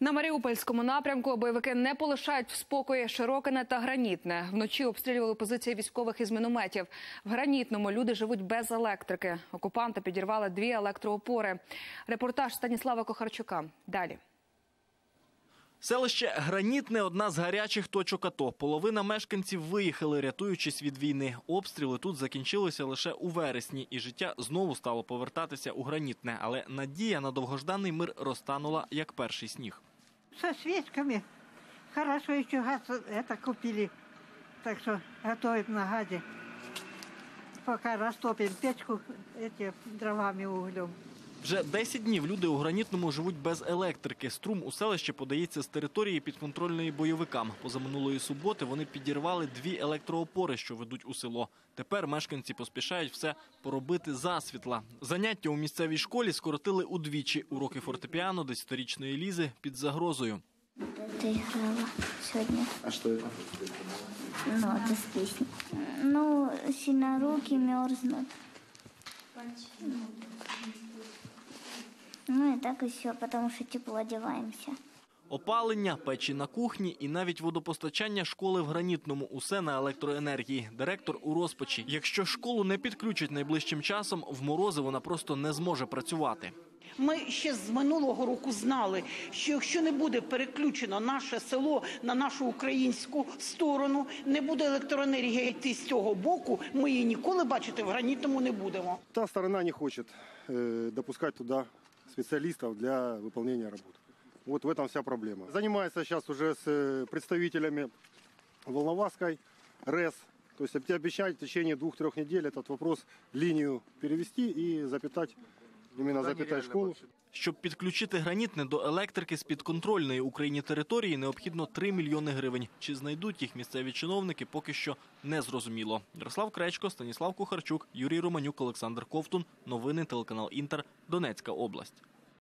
На Маріупольському напрямку бойовики не полишають в спокої Широкине та Гранітне. Вночі обстрілювали позиції військових із мінометів. В Гранітному люди живуть без електрики. Окупанти підірвали дві електроопори. Репортаж Станіслава Кохарчука. Далі. Селище Гранітне одна з гарячих точок АТО. Половина мешканців виїхали, рятуючись від війни. Обстріли тут закінчилися лише у вересні, і життя знову стало повертатися у Гранітне. Але надія на довгожданий мир розтанула як перший сніг. Со свечками. Хорошо еще газ купили. Так что готовить на газе. Пока растопим печку дровами углем. Вже 10 днів люди у Гранітному живуть без електрики. Струм у селище подається з території підконтрольної бойовикам. Позаминулої суботи вони підірвали дві електроопори, що ведуть у село. Тепер мешканці поспішають все поробити засвітла. Заняття у місцевій школі скоротили удвічі. Уроки фортепіано десятирічної лізи під загрозою. Ты играла сегодня. А что это? Ну, это с песней. Ну, сильно руки мерзнут. Ну и так и все, потому что тепло одеваемся. Опалення, печі на кухні і навіть водопостачання школи в гранітному усе на електроенергії. Директор у розпачі. Якщо школу не підключать найближчим часом, в морози вона просто не зможе працювати. Ми ще з минулого року знали, що якщо не буде переключено наше село на нашу українську сторону, не буде електроенергія йти з цього боку, ми її ніколи бачити в гранітному не будемо. Та сторона не хочет э, допускать туда специалистов для выполнения работ. Вот в этом вся проблема. Занимается сейчас уже с э, представителями Волноваской, РЭС. То есть те обещают в течение двух-трех недель этот вопрос, линию перевести и запитать, именно запитать школу. Щоб підключити гранітне до електрики з підконтрольної Україні території, необхідно 3 мільйони гривень. Чи знайдуть їх місцеві чиновники, поки що не зрозуміло. Ярослав Кречко, Станіслав Кухарчук, Юрій Романюк, Олександр Ковтун. Новини телеканал Інтер. Донецька область.